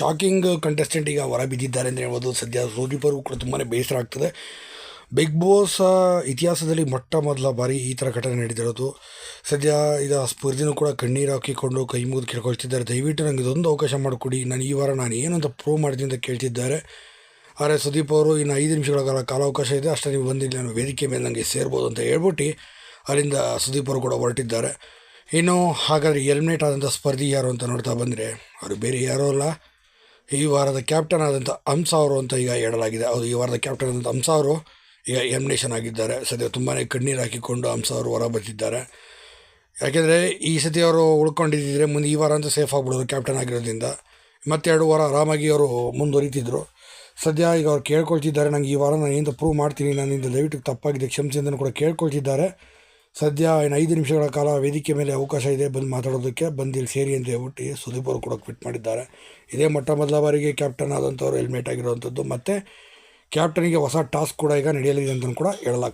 Shocking contestant ಈಗ ಹೊರ ಬಿದ್ದಿದ್ದಾರೆ ಅಂತ ಹೇಳ್ಬೋದು. ಸದ್ಯ ಅವ್ರಿಗೂ ಕೂಡ ತುಂಬಾ ಬೇಸರ ಆಗ್ತದೆ. ಬಿಗ್ ಬಾಸ್ ಇತಿಹಾಸದಲ್ಲಿ ಮೊಟ್ಟ ಮೊದಲ ಬಾರಿ ಈ ಥರ ಘಟನೆ ನಡೆದಿರೋದು ಸದ್ಯ ಈಗ ಸ್ಪರ್ಧಿನೂ ಕೂಡ ಕಣ್ಣೀರು ಹಾಕಿಕೊಂಡು ಕೈ ಮುಗಿದು ಕೇಳ್ಕೊಳ್ತಿದ್ದಾರೆ ದಯವಿಟ್ಟು ನನಗೆ ಇದೊಂದು ಅವಕಾಶ ಮಾಡಿಕೊಡಿ. ನಾನು ಈ ವಾರ ನಾನು ಏನಂತ ಪ್ರೂವ್ ಮಾಡ್ತೀನಿ ಅಂತ ಕೇಳ್ತಿದ್ದಾರೆ. ಆದರೆ ಸುದೀಪ್ ಅವರು ಇನ್ನು ಐದು ನಿಮಿಷಗಳ ಕಾಲ ಕಾಲಾವಕಾಶ ಇದೆ. ಅಷ್ಟೇ ನೀವು ಬಂದಿಲ್ಲ ನಾನು ವೇದಿಕೆ ಮೇಲೆ ನನಗೆ ಸೇರ್ಬೋದು ಅಂತ ಹೇಳ್ಬಿಟ್ಟು ಅಲ್ಲಿಂದ ಸುದೀಪ್ ಅವರು ಕೂಡ ಹೊರಟಿದ್ದಾರೆ. ಇನ್ನು ಹಾಗಾದರೆ ಎಲಿಮಿನೇಟ್ ಆದಂಥ ಸ್ಪರ್ಧಿ ಯಾರು ಅಂತ ನೋಡ್ತಾ ಬಂದರೆ, ಅವರು ಬೇರೆ ಯಾರೂ ಅಲ್ಲ. ಈ ವಾರದ ಕ್ಯಾಪ್ಟನ್ ಆದಂಥ ಹಂಸ ಅವರು ಅಂತ ಈಗ ಹೇಳಲಾಗಿದೆ. ಅವರು ಈ ವಾರದ ಕ್ಯಾಪ್ಟನ್ ಆದಂಥ ಹಂಸ ಅವರು ಈಗ ಎಲಿಮಿನೇಷನ್ ಆಗಿದ್ದಾರೆ. ಸದ್ಯ ತುಂಬಾ ಕಣ್ಣೀರು ಹಾಕಿಕೊಂಡು ಹಂಸ ಅವರು ಹೊರ ಬರ್ತಿದ್ದಾರೆ. ಯಾಕೆಂದರೆ ಈ ಸತಿ ಅವರು ಉಳ್ಕೊಂಡಿದ್ದಿದ್ರೆ ಮುಂದೆ ಈ ವಾರ ಅಂತ ಸೇಫ್ ಆಗ್ಬಿಡೋದು ಕ್ಯಾಪ್ಟನ್ ಆಗಿರೋದ್ರಿಂದ. ಮತ್ತೆರಡು ವಾರ ಆರಾಮಾಗಿ ಅವರು ಮುಂದುವರಿತಿದ್ರು. ಸದ್ಯ ಈಗ ಅವ್ರು ಕೇಳ್ಕೊಳ್ತಿದ್ದಾರೆ. ನಂಗೆ ಈ ವಾರ ನಾನು ಏನು ಪ್ರೂವ್ ಮಾಡ್ತೀನಿ. ನನ್ನಿಂದ ದಯವಿಟ್ಟು ತಪ್ಪಾಗಿದೆ. ಕ್ಷಮಿಸಿ ಅಂತಲೂ ಕೂಡ ಕೇಳ್ಕೊಳ್ತಿದ್ದಾರೆ. ಸದ್ಯ ಇನ್ನು ಐದು ನಿಮಿಷಗಳ ಕಾಲ ವೇದಿಕೆ ಮೇಲೆ ಅವಕಾಶ ಇದೆ ಬಂದು ಮಾತಾಡೋದಕ್ಕೆ. ಬಂದು ಇಲ್ಲಿ ಸೇರಿ ಅಂತ ಹೇಳ್ಬಿಟ್ಟು ಸುದೀಪ್ ಅವರು ಕೂಡ ಕ್ವಿಟ್ ಮಾಡಿದ್ದಾರೆ. ಇದೇ ಮೊಟ್ಟ ಮೊದಲ ಬಾರಿಗೆ ಕ್ಯಾಪ್ಟನ್ ಆದಂಥವ್ರು ಹೆಲ್ಮೆಟ್ ಆಗಿರುವಂಥದ್ದು. ಮತ್ತು ಕ್ಯಾಪ್ಟನಿಗೆ ಹೊಸ ಟಾಸ್ಕ್ ಕೂಡ ಈಗ ನಡೆಯಲಿದೆ ಅಂತಲೂ ಕೂಡ ಹೇಳಲಾಗ್ತದೆ.